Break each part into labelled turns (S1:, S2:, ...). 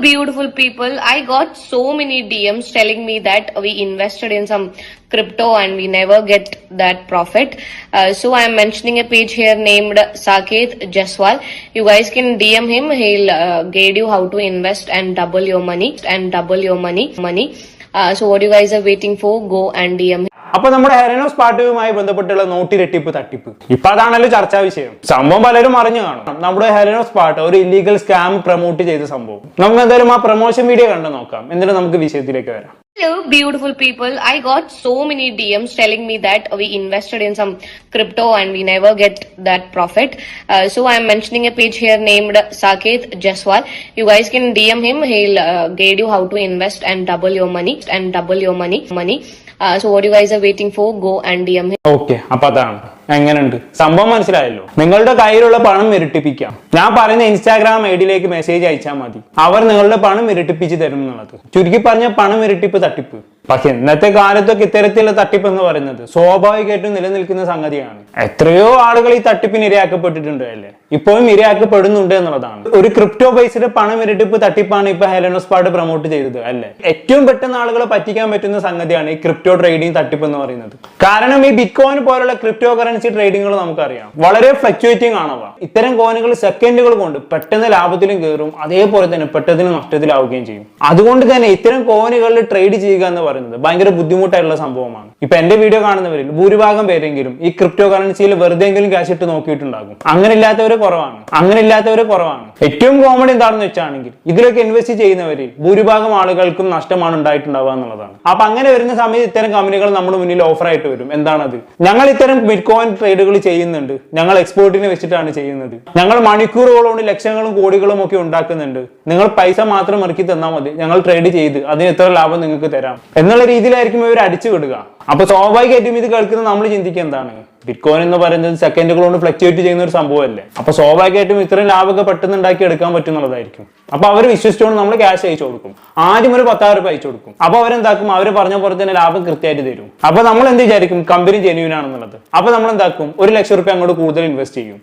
S1: Beautiful people. I got so many DMs telling me that we invested in some crypto and we never get that profit. Uh, so I'm mentioning a page here named Saket Jaswal. You guys can DM him. He'll uh, guide you how to invest and double your money and double your money money. Uh, so what you guys are waiting for? Go and DM him.
S2: അപ്പൊ നമ്മുടെ ഹെറനോസ് പാട്ടുമായി ബന്ധപ്പെട്ടുള്ള നോട്ടിരട്ടിപ്പ് തട്ടിപ്പ്. ഇപ്പൊ അതാണല്ലോ ചർച്ചാ വിഷയം. സംഭവം പലരും അറിഞ്ഞു കാണും. നമ്മുടെ ഹെറനോസ് പാട്ട് ഒരു ഇല്ലീഗൽ സ്കാം പ്രൊമോട്ട് ചെയ്ത സംഭവം. നമുക്ക് എന്തായാലും ആ പ്രൊമോഷൻ വീഡിയോ കണ്ടു നോക്കാം. എന്നിട്ട് നമുക്ക് വിഷയത്തിലേക്ക് വരാം.
S1: Hello, beautiful people. I got so many DMs telling me that we invested in some crypto and we never get that profit. Uh, so I'm mentioning a page here named Saket Jaswal. You guys can DM him. He'll uh, guide you how to invest and double your money and double your money money. Uh, so what you guys are waiting for, go and DM him.
S2: Okay, appadam. എങ്ങനെയുണ്ട് സംഭവം മനസ്സിലായല്ലോ. നിങ്ങളുടെ കയ്യിലുള്ള പണം ഇരട്ടിപ്പിക്കാം. ഞാൻ പറയുന്ന Instagram I ഡിയിലേക്ക് message അയച്ചാൽ മതി. അവർ നിങ്ങളുടെ പണം ഇരട്ടിപ്പിച്ച് തരും എന്നുള്ളത് ചുരുക്കി പറഞ്ഞ പണം ഇരട്ടിപ്പ് തട്ടിപ്പ്. പക്ഷെ ഇന്നത്തെ കാലത്തൊക്കെ ഇത്തരത്തിലുള്ള തട്ടിപ്പ് എന്ന് പറയുന്നത് സ്വാഭാവികമായിട്ടും നിലനിൽക്കുന്ന സംഗതിയാണ്. എത്രയോ ആളുകൾ ഈ തട്ടിപ്പിന് ഇരയാക്കപ്പെട്ടിട്ടുണ്ട് അല്ലേ? ഇപ്പോഴും ഇരയാക്കപ്പെടുന്നുണ്ട് എന്നുള്ളതാണ്. ഒരു ക്രിപ്റ്റോ ബേസ്ഡ് പണം ഇരട്ടിപ്പ് തട്ടിപ്പാണ് ഇപ്പൊ ഹെലനോസ് പാട് പ്രൊമോട്ട് ചെയ്തത് അല്ലേ? ഏറ്റവും പെട്ടെന്ന് ആളുകളെ പറ്റിക്കാൻ പറ്റുന്ന സംഗതിയാണ് ഈ ക്രിപ്റ്റോ ട്രേഡിംഗ് തട്ടിപ്പ് എന്ന് പറയുന്നത്. കാരണം ഈ ബിറ്റ് കോയിൻ പോലുള്ള ക്രിപ്റ്റോ കറൻസി ട്രേഡിംഗുകൾ നമുക്കറിയാം. വളരെ ഫ്ലക്ച്വേറ്റിംഗ് ആണവ ഇത്തരം കോയിനുകൾ സെക്കൻഡുകൾ കൊണ്ട് പെട്ടെന്ന് ലാഭത്തിലും കയറും അതേപോലെ തന്നെ പെട്ടെന്ന് നഷ്ടത്തിലാവുകയും ചെയ്യും. അതുകൊണ്ട് തന്നെ ഇത്തരം കോയിനുകളിൽ ട്രേഡ് ചെയ്യുക എന്ന് പറയുന്നത് ഭയങ്കര ബുദ്ധിമുട്ടായിട്ടുള്ള സംഭവമാണ്. ഇപ്പൊ എന്റെ വീഡിയോ കാണുന്നവരിൽ ഭൂരിഭാഗം പേരെങ്കിലും ഈ ക്രിപ്റ്റോ കറൻസിയിൽ വെറുതെ എങ്കിലും ക്യാഷ് ഇട്ട് നോക്കിയിട്ടുണ്ടാകും. അങ്ങനെ ഇല്ലാത്തവര് കുറവാണ്. അങ്ങനെ ഇല്ലാത്തവര് കുറവാണ്. ഏറ്റവും കോമഡി എന്താണെന്ന് വെച്ചാണെങ്കിൽ ഇതിലൊക്കെ ഇൻവെസ്റ്റ് ചെയ്യുന്നവരിൽ ഭൂരിഭാഗം ആളുകൾക്കും നഷ്ടമാണ് ഉണ്ടായിട്ടുണ്ടാവുക എന്നുള്ളതാണ്. അപ്പൊ അങ്ങനെ വരുന്ന സമയത്ത് ഇത്തരം കമ്പനികൾ നമ്മുടെ മുന്നിൽ ഓഫർ ആയിട്ട് വരും. എന്താണത്? ഞങ്ങൾ ഇത്തരം ബിറ്റ് കോയിൻ ട്രേഡുകൾ ചെയ്യുന്നുണ്ട്. ഞങ്ങൾ എക്സ്പോർട്ടിന് വെച്ചിട്ടാണ് ചെയ്യുന്നത്. ഞങ്ങൾ മണിക്കൂറുകളോട് ലക്ഷങ്ങളും കോടികളും ഒക്കെ ഉണ്ടാക്കുന്നുണ്ട്. നിങ്ങൾ പൈസ മാത്രം ഇറക്കി തന്നാൽ മതി. ഞങ്ങൾ ട്രേഡ് ചെയ്ത് അതിന് എത്ര ലാഭം നിങ്ങൾക്ക് തരാം. എന്നുള്ള രീതിയിലായിരിക്കും ഇവർ അടിച്ചു വിടുക. അപ്പൊ സ്വാഭാവികമായിട്ടും ഇത് കേൾക്കുന്ന നമ്മൾ ചിന്തിക്കുക എന്താണ്? ബിറ്റ്കോയിൻ എന്ന് പറയുന്നത് സെക്കൻഡുകൾ കൊണ്ട് ഫ്ലക്ച്വേറ്റ് ചെയ്യുന്ന ഒരു സംഭവമല്ലേ? അപ്പൊ സ്വാഭാവികമായിട്ടും ഇത്രയും ലാഭമൊക്കെ പെട്ടെന്ന് ഉണ്ടാക്കി എടുക്കാൻ പറ്റുന്നുള്ളതായിരിക്കും അപ്പൊ അവർ വിശ്വസിച്ചുകൊണ്ട് നമ്മൾ ക്യാഷ് അയച്ചു കൊടുക്കും. ആദ്യം ഒരു പത്താറ് രൂപ അയച്ചു കൊടുക്കും. അപ്പൊ അവരെന്താക്കും? അവർ പറഞ്ഞ പോലെ തന്നെ ലാഭം കൃത്യമായിട്ട് തരും. അപ്പൊ നമ്മൾ എന്ത് വിചാരിക്കും? കമ്പനി ജെന്യൂൻ ആണെന്നുള്ളത്. അപ്പൊ നമ്മൾ എന്താക്കും? ഒരു ലക്ഷം റുപ്യ അങ്ങോട്ട് കൂടുതൽ ഇൻവെസ്റ്റ് ചെയ്യും.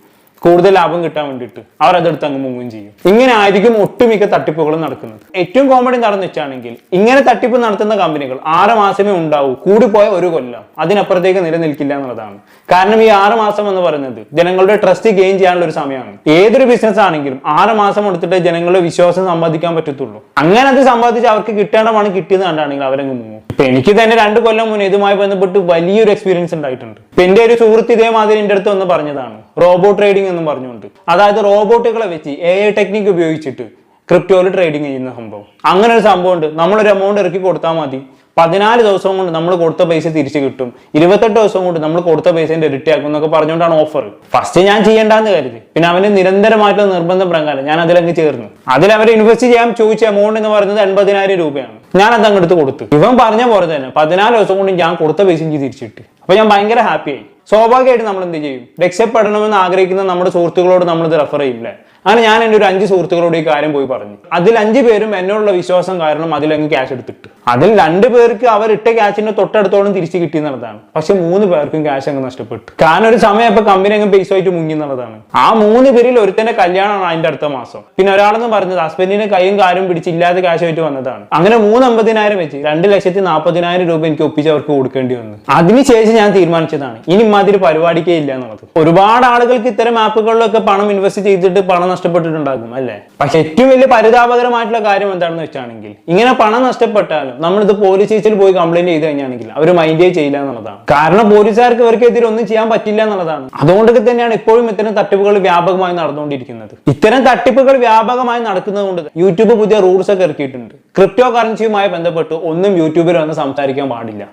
S2: കൂടുതൽ ലാഭം കിട്ടാൻ വേണ്ടിയിട്ട് അവർ അതെടുത്ത് അങ്ങ് മുങ്ങുകയും ചെയ്യും. ഇങ്ങനെ ആയിരിക്കും ഒട്ടുമിക്ക തട്ടിപ്പുകളും നടക്കുന്നത്. ഏറ്റവും കോമഡി നടന്നു വെച്ചാണെങ്കിൽ ഇങ്ങനെ തട്ടിപ്പ് നടത്തുന്ന കമ്പനികൾ ആറ് മാസമേ ഉണ്ടാവൂ കൂടിപ്പോയ ഒരു കൊല്ലം. അതിനപ്പുറത്തേക്ക് നിലനിൽക്കില്ല എന്നുള്ളതാണ്. കാരണം ഈ ആറ് മാസം എന്ന് പറയുന്നത് ജനങ്ങളുടെ ട്രസ്റ്റ് ഗെയിൻ ചെയ്യാനുള്ള ഒരു സമയമാണ്. ഏതൊരു ബിസിനസ് ആണെങ്കിലും ആറ് മാസം എടുത്തിട്ട് ജനങ്ങളുടെ വിശ്വാസം സമ്പാദിക്കാൻ പറ്റത്തുള്ളൂ. അങ്ങനെ അത് സമ്പാദിച്ച് അവർക്ക് കിട്ടേണ്ട പണം കിട്ടിയത് കണ്ടാണെങ്കിൽ അവരങ്ങ് മുങ്ങും ഇപ്പൊ എനിക്ക് തന്നെ രണ്ട് കൊല്ലം മുന്നേ ഇതുമായി ബന്ധപ്പെട്ട് വലിയൊരു എക്സ്പീരിയൻസ് ഉണ്ടായിട്ടുണ്ട്. ഇപ്പൊ എന്റെ ഒരു സുഹൃത്ത് ഇതേമാതിരി എന്റെ അടുത്ത് ഒന്ന് പറഞ്ഞതാണ്. റോബോട്ട് ട്രേഡിംഗ് എന്ന് പറഞ്ഞുകൊണ്ട്. അതായത് റോബോട്ടുകളെ വെച്ച് എ ഐ ടെക്നിക്ക് ഉപയോഗിച്ചിട്ട് ക്രിപ്റ്റോയിൽ ട്രേഡിംഗ് ചെയ്യുന്ന സംഭവം. അങ്ങനെ ഒരു സംഭവം ഉണ്ട് നമ്മളൊരു എമൗണ്ട് ഇറക്കി കൊടുത്താൽ മതി. പതിനാല് ദിവസം കൊണ്ട് നമ്മൾ കൊടുത്ത പൈസ തിരിച്ചു കിട്ടും. ഇരുപത്തെട്ട് ദിവസം കൊണ്ട് നമ്മൾ കൊടുത്ത പൈസ ഇരട്ടി ആക്കും എന്നൊക്കെ പറഞ്ഞുകൊണ്ടാണ് ഓഫർ ഫസ്റ്റ് ഞാൻ ചെയ്യേണ്ടെന്ന് കരുതി. പിന്നെ അവന് നിരന്തരമായിട്ടുള്ള നിർബന്ധ പ്രകാരം ഞാൻ അതിലങ്ങ് ചേർന്നു. അതിൽ അവർ ഇൻവെസ്റ്റ് ചെയ്യാൻ ചോദിച്ച എമൗണ്ട് എന്ന് പറയുന്നത് എൺപതിനായിരം രൂപയാണ്. ഞാൻ അത് അങ്ങോട്ട് കൊടുത്തു. ഇവൻ പറഞ്ഞ പോലെ തന്നെ പതിനാല് ദിവസം കൊണ്ട് ഞാൻ കൊടുത്ത പൈസ എനിക്ക് തിരിച്ചിട്ട് അപ്പൊ ഞാൻ ഭയങ്കര ഹാപ്പിയായി സ്വാഭാവികമായിട്ട് നമ്മൾ എന്ത് ചെയ്യും? രക്ഷപ്പെടണമെന്ന് ആഗ്രഹിക്കുന്ന നമ്മുടെ സുഹൃത്തുക്കളോട് നമ്മൾ ഇത് റെഫർ ചെയ്യും അല്ലേ? അങ്ങനെ ഞാൻ എന്റെ ഒരു അഞ്ച് സുഹൃത്തുക്കളോട് ഈ കാര്യം പോയി പറഞ്ഞു അതിൽ അഞ്ച് പേരും എന്നോടുള്ള വിശ്വാസം കാരണം അതിലങ്ങ് ക്യാഷ് എടുത്തിട്ട്. അതിൽ രണ്ട് പേർക്ക് അവർ ഇട്ട ക്യാഷിന്റെ തൊട്ടടുത്തോളം തിരിച്ചു കിട്ടി എന്നുള്ളതാണ്. പക്ഷെ മൂന്ന് പേർക്കും ക്യാഷ് അങ്ങ് നഷ്ടപ്പെട്ടു. കാരണം ഒരു സമയം ഇപ്പൊ കമ്പനി അങ്ങ് പൈസ ആയിട്ട് മുങ്ങി എന്നുള്ളതാണ്. ആ മൂന്ന് പേരിൽ ഒരുത്തന്റെ കല്യാണമാണ് അതിന്റെ അടുത്ത മാസം. പിന്നെ ഒരാളെന്ന് പറഞ്ഞത് ഹസ്ബൻഡിന്റെ കൈയും കാലും പിടിച്ച് ഇല്ലാത്ത ക്യാഷ് ആയിട്ട് വന്നതാണ്. അങ്ങനെ മൂന്ന് അമ്പതിനായിരം വെച്ച് രണ്ട് ലക്ഷത്തി നാൽപ്പതിനായിരം രൂപ എനിക്ക് ഒപ്പിച്ച് അവർക്ക് കൊടുക്കേണ്ടി വന്നു. അതിനുശേഷം ഞാൻ തീരുമാനിച്ചതാണ്. ഇനി മാതിരി പരിപാടിക്കേ ഇല്ല എന്നുള്ളത്. ഒരുപാട് ആളുകൾക്ക് ഇത്തരം ആപ്പുകളിലൊക്കെ പണം ഇൻവെസ്റ്റ് ചെയ്തിട്ട് പണം നഷ്ടപ്പെട്ടിട്ടുണ്ടാകും അല്ലേ? പക്ഷെ ഏറ്റവും വലിയ പരിതാപകരമായിട്ടുള്ള കാര്യം എന്താണെന്ന് വെച്ചാണെങ്കിൽ ഇങ്ങനെ പണം നഷ്ടപ്പെട്ടാലും നമ്മളിത് പോലീസ് സ്റ്റേഷനിൽ പോയി കംപ്ലൈന്റ് ചെയ്ത് കഴിഞ്ഞാണെങ്കിൽ അവർ മൈൻഡേ ചെയ്യില്ല എന്നുള്ളതാണ്. കാരണം പോലീസുകാർക്ക് ഇവർക്കെതിരെ ഒന്നും ചെയ്യാൻ പറ്റില്ല എന്നുള്ളതാണ്. അതുകൊണ്ടൊക്കെ തന്നെയാണ് ഇപ്പോഴും ഇത്തരം തട്ടിപ്പുകൾ വ്യാപകമായി നടന്നുകൊണ്ടിരിക്കുന്നത്. ഇത്തരം തട്ടിപ്പുകൾ വ്യാപകമായി നടക്കുന്നത് കൊണ്ട് യൂട്യൂബ് പുതിയ റൂൾസ് ഒക്കെ ഇറക്കിയിട്ടുണ്ട്. ക്രിപ്റ്റോ കറൻസിയുമായി ബന്ധപ്പെട്ട് ഒന്നും യൂട്യൂബിൽ വന്ന് സംസാരിക്കാൻ പാടില്ല.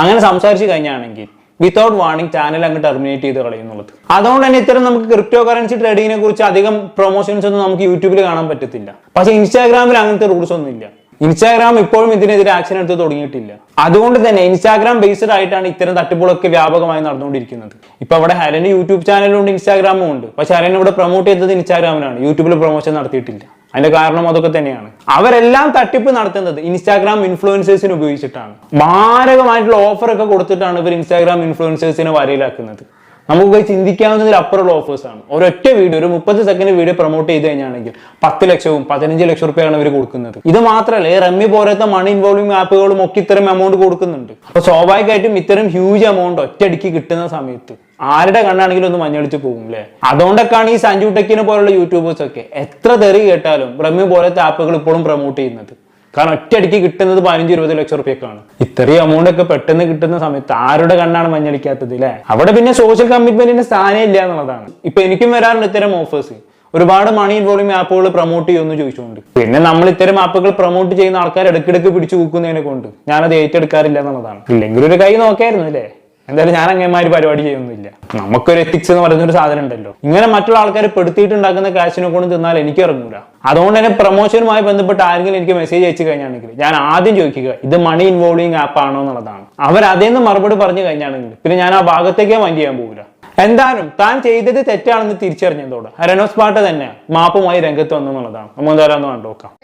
S2: അങ്ങനെ സംസാരിച്ചു കഴിഞ്ഞാണെങ്കിൽ വിത്തൗട്ട് വാർണിംഗ് ചാനൽ അങ്ങ് ടെർമിനേറ്റ് ചെയ്ത് കളയുന്നുള്ളത്. അതുകൊണ്ട് തന്നെ ഇത്തരം നമുക്ക് ക്രിപ്റ്റോ കറൻസി ട്രേഡിങ്ങിനെ കുറിച്ച് അധികം പ്രൊമോഷൻസ് ഒന്നും നമുക്ക് യൂട്യൂബിൽ കാണാൻ പറ്റത്തില്ല. പക്ഷെ ഇൻസ്റ്റാഗ്രാമിൽ അങ്ങനത്തെ റൂൾസ് ഒന്നും ഇല്ല. ഇൻസ്റ്റാഗ്രാം ഇപ്പോഴും ഇതിനെതിരെ ആക്ഷൻ എടുത്ത് തുടങ്ങിയിട്ടില്ല. അതുകൊണ്ട് തന്നെ ഇൻസ്റ്റാഗ്രാം ബേസ്ഡ് ആയിട്ടാണ് ഇത്തരം തട്ടിപ്പുകളൊക്കെ വ്യാപകമായി നടന്നുകൊണ്ടിരിക്കുന്നത്. ഇപ്പൊ അവിടെ ഹരന് യൂട്യൂബ് ചാനലും ഉണ്ട് ഇൻസ്റ്റാഗ്രാമും ഉണ്ട്. പക്ഷെ ഹരൻ ഇവിടെ പ്രൊമോട്ട് ചെയ്തത് ഇൻസ്റ്റാഗ്രാമിലാണ് യൂട്യൂബിൽ പ്രൊമോഷൻ നടത്തിയിട്ടില്ല. അതിന്റെ കാരണം അതൊക്കെ തന്നെയാണ്. അവരെല്ലാം തട്ടിപ്പ് നടത്തുന്നത് ഇൻസ്റ്റാഗ്രാം ഇൻഫ്ലുവൻസേഴ്സിന് ഉപയോഗിച്ചിട്ടാണ്. മാരകമായിട്ടുള്ള ഓഫർ ഒക്കെ കൊടുത്തിട്ടാണ് ഇവർ ഇൻസ്റ്റാഗ്രാം ഇൻഫ്ലുവൻസേഴ്സിനെ വരയിലാക്കുന്നത്. നമുക്ക് പോയി ചിന്തിക്കാവുന്നതിൽ അപ്പുറമുള്ള ഓഫേഴ്സ് ആണ്. ഒരൊറ്റ വീഡിയോ ഒരു മുപ്പത് സെക്കൻഡ് വീഡിയോ പ്രൊമോട്ട് ചെയ്ത് കഴിഞ്ഞാണെങ്കിൽ പത്ത് ലക്ഷവും പതിനഞ്ച് ലക്ഷം റുപ്യാണ് അവർ കൊടുക്കുന്നത്. ഇത് മാത്രമല്ല ഈ റമ്മി പോലത്തെ മണി ഇൻവോൾവിംഗ് ആപ്പുകളും ഒക്കെ ഇത്തരം എമൗണ്ട് കൊടുക്കുന്നുണ്ട്. അപ്പൊ സ്വാഭാവികമായിട്ടും ഇത്തരം ഹ്യൂജ് എമൗണ്ട് ഒറ്റയടിക്ക് കിട്ടുന്ന സമയത്ത് ആരുടെ കണ്ണാണെങ്കിലും ഒന്ന് മഞ്ഞളിച്ച് പോകും അല്ലേ അതുകൊണ്ടൊക്കെയാണ് ഈ സഞ്ജു ടെക്കിനെ പോലുള്ള യൂട്യൂബേഴ്സ് ഒക്കെ എത്ര തെറി കേട്ടാലും ബ്രഹ്മി പോലത്തെ ആപ്പുകൾ ഇപ്പോഴും പ്രൊമോട്ട് ചെയ്യുന്നത്. കാരണം ഒറ്റയടിക്ക് കിട്ടുന്നത് പതിനഞ്ച് ഇരുപത് ലക്ഷം റുപ്യക്കാണ്. ഇത്രയും എമൗണ്ട് ഒക്കെ പെട്ടെന്ന് കിട്ടുന്ന സമയത്ത് ആരുടെ കണ്ണാണ് മഞ്ഞളിക്കാത്തത് അല്ലേ അവിടെ പിന്നെ സോഷ്യൽ കമ്മിറ്റ്മെന്റിന് സ്ഥാനം ഇല്ല എന്നുള്ളതാണ്. ഇപ്പൊ എനിക്കും വരാറുണ്ട് ഇത്തരം ഓഫേഴ്സ് ഒരുപാട് മണി ഇൻവോൾവിംഗ് ആപ്പുകൾ പ്രൊമോട്ട് ചെയ്യുമെന്ന് ചോദിച്ചുകൊണ്ട്. പിന്നെ നമ്മൾ ഇത്തരം ആപ്പുകൾ പ്രൊമോട്ട് ചെയ്യുന്ന ആൾക്കാർ ഇടയ്ക്കിടയ്ക്ക് പിടിച്ചു കൂക്കുന്നതിനെ കൊണ്ട് ഞാനത് ഏറ്റെടുക്കാറില്ല എന്നുള്ളതാണ്. ഇല്ലെങ്കിൽ ഒരു കൈ നോക്കായിരുന്നു അല്ലേ എന്തായാലും ഞാൻ അങ്ങന്മാര് പരിപാടി ചെയ്യുന്നില്ല. നമുക്കൊരു എത്തിക്സ് എന്ന് പറയുന്നൊരു സാധനം ഉണ്ടല്ലോ. ഇങ്ങനെ മറ്റുള്ള ആൾക്കാർ പെടുത്തിയിട്ടുണ്ടാക്കുന്ന കാശിനെ കൊണ്ട് തിന്നാൽ എനിക്ക് ഇറങ്ങൂല. അതുകൊണ്ട് തന്നെ പ്രൊമോഷനുമായി ബന്ധപ്പെട്ട് ആരെങ്കിലും എനിക്ക് മെസ്സേജ് അയച്ചു കഴിഞ്ഞാണെങ്കിൽ ഞാൻ ആദ്യം ചോദിക്കുക ഇത് മണി ഇൻവോൾവിങ് ആപ്പ് ആണോ എന്നുള്ളതാണ്. അവർ അതേന്ന് മറുപടി പറഞ്ഞു കഴിഞ്ഞാണെങ്കിൽ പിന്നെ ഞാൻ ആ ഭാഗത്തേക്കേ മൈൻഡ് ചെയ്യാൻ പോകില്ല എന്തായാലും താൻ ചെയ്തത് തെറ്റാണെന്ന് തിരിച്ചറിഞ്ഞതോടെ. റെനോസ് പാട്ട് തന്നെ മാപ്പുമായി രംഗത്ത് വന്നു എന്നുള്ളതാണ്.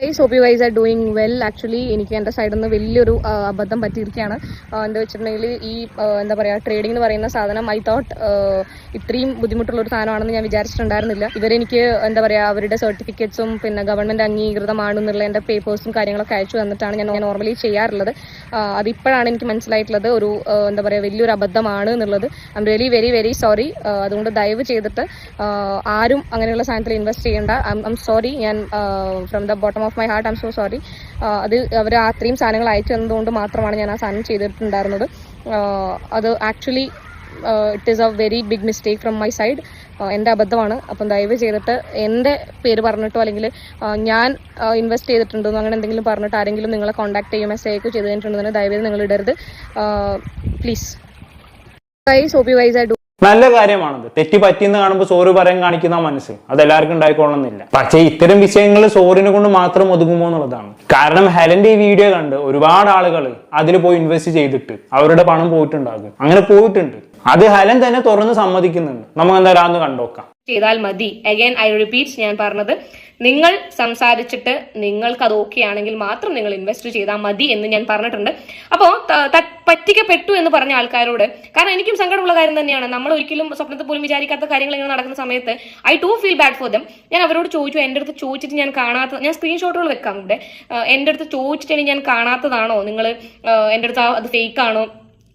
S3: Guys are doing well actually എനിക്ക് എന്റെ സൈഡിൽ നിന്ന് വലിയൊരു അബദ്ധം പറ്റിയിരിക്കുകയാണ്. എന്താ വെച്ചിട്ടുണ്ടെങ്കിൽ ഈ എന്താ പറയാ ട്രേഡിംഗ് എന്ന് പറയുന്ന സാധനം ഐ തോട്ട് ഇത്രയും ബുദ്ധിമുട്ടുള്ള ഒരു സാധനമാണെന്ന് ഞാൻ വിചാരിച്ചിട്ടുണ്ടായിരുന്നില്ല. ഇവരെനിക്ക് എന്താ പറയാ അവരുടെ സർട്ടിഫിക്കറ്റ്സും പിന്നെ ഗവൺമെന്റ് അംഗീകൃതമാണെന്നുള്ള എന്റെ പേപ്പേഴ്സും കാര്യങ്ങളൊക്കെ അയച്ചു തന്നിട്ടാണ് ഞാൻ നോർമലി ചെയ്യാറുള്ളത്. അതിപ്പോഴാണ് എനിക്ക് മനസ്സിലായിട്ടുള്ളത്. ഒരു എന്താ പറയുക വലിയൊരു അബദ്ധമാണ് എന്നുള്ളത്. I'm really very very sorry അതുകൊണ്ട് ദയവ് ചെയ്തിട്ട് ആരും അങ്ങനെയുള്ള സാധനത്തിൽ ഇൻവെസ്റ്റ് ചെയ്യേണ്ട. ഐ എം സോറി ഞാൻ from the bottom of my heart I'm so sorry അത് അവർ അത്രയും സാധനങ്ങൾ അയച്ചു തന്നതുകൊണ്ട് മാത്രമാണ് ഞാൻ ആ സാധനം ചെയ്തിട്ടുണ്ടായിരുന്നത്. അത് actually it is a very big mistake from my side എന്റെ അബദ്ധമാണ്. അപ്പം ദയവ് ചെയ്തിട്ട് എന്റെ പേര് പറഞ്ഞിട്ടോ അല്ലെങ്കിൽ ഞാൻ ഇൻവെസ്റ്റ് ചെയ്തിട്ടുണ്ടെന്നോ അങ്ങനെ എന്തെങ്കിലും പറഞ്ഞിട്ട് ആരെങ്കിലും നിങ്ങളെ കോൺടാക്ട് ചെയ്യും മെസ്സേജ് ഒക്കെ ചെയ്ത് കഴിഞ്ഞിട്ടുണ്ടെന്ന് ദയവ് നിങ്ങൾ ഇടരുത്. പ്ലീസ് വൈസ്
S2: നല്ല കാര്യമാണത്. തെറ്റി പറ്റിയെന്ന് കാണുമ്പോൾ സോറി പറയാൻ കാണിക്കുന്ന മനസ്സ്. അത് എല്ലാവർക്കും ഉണ്ടായിക്കൊള്ളണമെന്നില്ല. പക്ഷേ ഇത്തരം വിഷയങ്ങൾ സോറിനെ കൊണ്ട് മാത്രം ഒതുങ്ങുമോ എന്നുള്ളതാണ്. കാരണം ഹെലന്റെ ഈ വീഡിയോ കണ്ട് ഒരുപാട് ആളുകൾ അതിൽ പോയി ഇൻവെസ്റ്റ് ചെയ്തിട്ട് അവരുടെ പണം പോയിട്ടുണ്ടാകും. അങ്ങനെ പോയിട്ടുണ്ട്. അത് ഹെലൻ തന്നെ തുറന്ന് സമ്മതിക്കുന്നുണ്ട്. നമുക്ക് എന്തായാലും കണ്ടോക്കാം
S1: ചെയ്താൽ മതി. അഗൈൻ ഐ റിപ്പീറ്റ് ഞാൻ പറഞ്ഞത് നിങ്ങൾ സംസാരിച്ചിട്ട് നിങ്ങൾക്ക് അത് ഓക്കെ ആണെങ്കിൽ മാത്രം നിങ്ങൾ ഇൻവെസ്റ്റ് ചെയ്താൽ മതി എന്ന് ഞാൻ പറഞ്ഞിട്ടുണ്ട്. അപ്പോൾ പറ്റിക്കപ്പെട്ടു എന്ന് പറഞ്ഞ ആൾക്കാരോട് കാരണം എനിക്കും സങ്കടമുള്ള കാര്യം തന്നെയാണ്. നമ്മൾ ഒരിക്കലും സ്വപ്നത്തിൽ പോലും വിചാരിക്കാത്ത കാര്യങ്ങൾ ഇങ്ങനെ നടക്കുന്ന സമയത്ത് I too feel bad for them ഞാൻ അവരോട് ചോദിച്ചു എന്റെ അടുത്ത് ചോദിച്ചിട്ട് ഞാൻ കാണാത്ത ഞാൻ സ്ക്രീൻഷോട്ടുകൾ വെക്കാം ഇവിടെ. എന്റെ അടുത്ത് ചോദിച്ചിട്ട് ഞാൻ കാണാത്തതാണോ? നിങ്ങൾ എന്റെ അടുത്ത് അത് ഫേക്ക് ആണോ?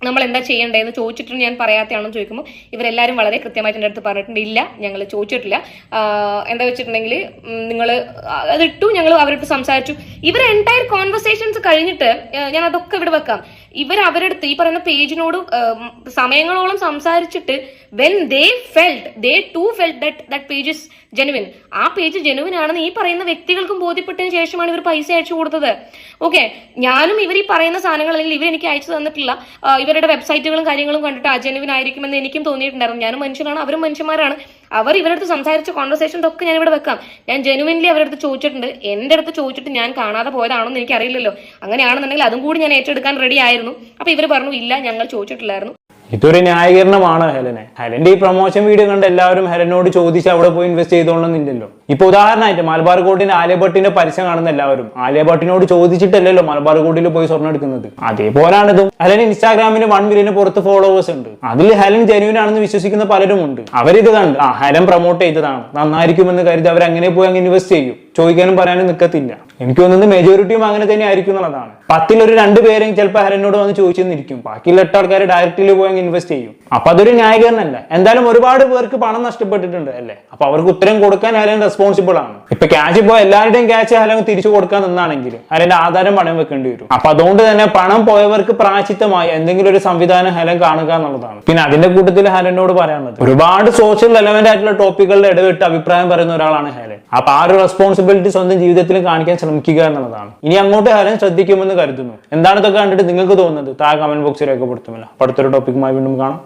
S1: നമ്മൾ എന്താ ചെയ്യേണ്ടതെന്ന് ചോദിച്ചിട്ട് ഞാൻ പറയാത്തയാണെന്ന് ചോദിക്കുമ്പോൾ ഇവരെല്ലാവരും വളരെ കൃത്യമായിട്ട് എന്റെ അടുത്ത് പറഞ്ഞിട്ടുണ്ട് ഇല്ല ഞങ്ങൾ ചോദിച്ചിട്ടില്ല. എന്താ വെച്ചിട്ടുണ്ടെങ്കിൽ നിങ്ങൾ അതിട്ടു ഞങ്ങൾ അവരോട് സംസാരിച്ചു. ഇവർ എന്റയർ കോൺവെർസേഷൻസ് കഴിഞ്ഞിട്ട് ഞാൻ അതൊക്കെ ഇവിടെ വെക്കാം. ഇവർ അവരടുത്ത് ഈ പറയുന്ന പേജിനോട് സമയങ്ങളോളം സംസാരിച്ചിട്ട് when they felt they too felt that that page is genuine ആ പേജ് ജെനുവിൻ ആണെന്ന് ഈ പറയുന്ന വ്യക്തികൾക്കും ബോധ്യപ്പെട്ടതിന് ശേഷമാണ് ഇവർ പൈസ അയച്ചു കൊടുത്തത്. ഓക്കെ ഞാനും ഇവർ ഈ പറയുന്ന സാധനങ്ങൾ അല്ലെങ്കിൽ ഇവർ എനിക്ക് അയച്ചു തന്നിട്ടില്ല ഇവരുടെ വെബ്സൈറ്റുകളും കാര്യങ്ങളും കണ്ടിട്ട് ആ ജെനുവിൻ ആയിരിക്കുമെന്ന് എനിക്കും തോന്നിയിട്ടുണ്ടായിരുന്നു. ഞാനും മനുഷ്യനാണ് അവരും മനുഷ്യന്മാരാണ്. അവർ ഇവരുടെ അടുത്ത് സംസാരിച്ച കോൺവെർസേഷൻ ഒക്കെ ഞാൻ ഇവിടെ വെക്കാം. ഞാൻ ജെനുവിൻലി അവരുടെ അടുത്ത് ചോദിച്ചിട്ടുണ്ട്. എന്റെ അടുത്ത് ചോദിച്ചിട്ട് ഞാൻ കാണാതെ പോയതാണോ എന്ന് എനിക്ക് അറിയില്ലല്ലോ അങ്ങനെയാണെന്നുണ്ടെങ്കിൽ അതും കൂടി ഞാൻ ഏറ്റെടുക്കാൻ റെഡി ആയിരുന്നു. അപ്പൊ ഇവർ പറഞ്ഞു ഇല്ല ഞങ്ങൾ ചോദിച്ചിട്ടില്ലായിരുന്നു.
S2: ഇതൊരു ന്യായീകരണമാണ് ഹെലനെ. ഹെലന്റെ ഈ പ്രൊമോഷൻ വീഡിയോ കണ്ട് എല്ലാവരും ഹെലനോട് ചോദിച്ച് അവിടെ പോയി ഇൻവെസ്റ്റ് ചെയ്തോളന്നില്ലല്ലോ ഇപ്പൊ ഉദാഹരണമായിട്ട് മലബാർ ഗോൾഡിന് ആലിയഭട്ടിന്റെ പരസ്യം കാണുന്ന എല്ലാവരും. ആലിയഭട്ടിനോട് ചോദിച്ചിട്ടല്ലല്ലോ മലബാർ ഗോൾഡിൽ പോയി സ്വർണം എടുക്കുന്നത്. അതേപോലാണ് ഇതും ഹെലൻ ഇൻസ്റ്റാഗ്രാമിന് വൺ മില്യന് പുറത്ത് ഫോളോവേഴ്സ് ഉണ്ട്. അതിൽ ഹലൻ ജെന്യൂൻ ആണെന്ന് വിശ്വസിക്കുന്ന പലരും ഉണ്ട് അവരിത് കണ്ട് ആ ഹെലൻ പ്രൊമോട്ട് ചെയ്തതാണ്. നന്നായിരിക്കുമെന്ന് കരുതി അവർ അങ്ങനെ പോയി അങ്ങ് ഇൻവെസ്റ്റ് ചെയ്യും. ചോദിക്കാനും പറയാനും നിൽക്കത്തില്ല എനിക്ക് തോന്നുന്നത് മെജോറിറ്റിയും അങ്ങനെ തന്നെ ആയിരിക്കും എന്നുള്ളതാണ്. ഒരു രണ്ട് പേരെയും ചിലപ്പോൾ ഹലനോട് വന്ന് ചോദിച്ചെന്നിരിക്കും. ബാക്കിയുള്ള എട്ട് ആൾക്കാർ ഡയറക്റ്റിൽ പോയി അങ്ങ് ഇൻവെസ്റ്റ് ചെയ്യും. അപ്പൊ അതൊരു ന്യായീകരണമല്ല. എന്തായാലും ഒരുപാട് പേർക്ക് പണം നഷ്ടപ്പെട്ടിട്ടുണ്ട് അല്ലേ? അപ്പൊ അവർക്ക് ഉത്തരം കൊടുക്കാൻ ഹരൻ റെസ്പോൺസിബിൾ ആണ്. ഇപ്പൊ ക്യാഷ് ഇപ്പോൾ എല്ലാവരുടെയും ക്യാഷ് അല്ലെങ്കിൽ തിരിച്ചു കൊടുക്കാൻ നിന്നാണെങ്കിൽ അല്ലെങ്കിൽ ആധാരം പണം വെക്കേണ്ടി വരും. അപ്പൊ അതുകൊണ്ട് തന്നെ പണം പോയവർക്ക് പ്രാചിത്തമായി എന്തെങ്കിലും ഒരു സംവിധാനം ഹലം കാണുക എന്നുള്ളതാണ്. പിന്നെ അതിന്റെ കൂട്ടത്തിൽ ഹലനോട് പറയാനുള്ളത് ഒരുപാട് സോഷ്യൽ റെലവെന്റ് ആയിട്ടുള്ള ടോപ്പിക്കുകളുടെ ഇടപെട്ട് അഭിപ്രായം പറയുന്ന ഒരാളാണ് ഹേലൻ. അപ്പൊ ആ ഒരു റെസ്പോൺസിബിലിറ്റി സ്വന്തം ജീവിതത്തിൽ കാണിക്കാൻ ശ്രമിക്കുക എന്നുള്ളതാണ്. ഇനി അങ്ങോട്ട് ഹലൻ ശ്രദ്ധിക്കുമെന്ന് കരുതുന്നു. എന്താണ് ഇതൊക്കെ കണ്ടിട്ട് നിങ്ങൾക്ക് തോന്നുന്നത്? താഴെ കമന്റ് ബോക്സിൽ രേഖപ്പെടുത്തുമല്ലോ. അടുത്തൊരു ടോപ്പിക്കുമായി വീണ്ടും കാണാം.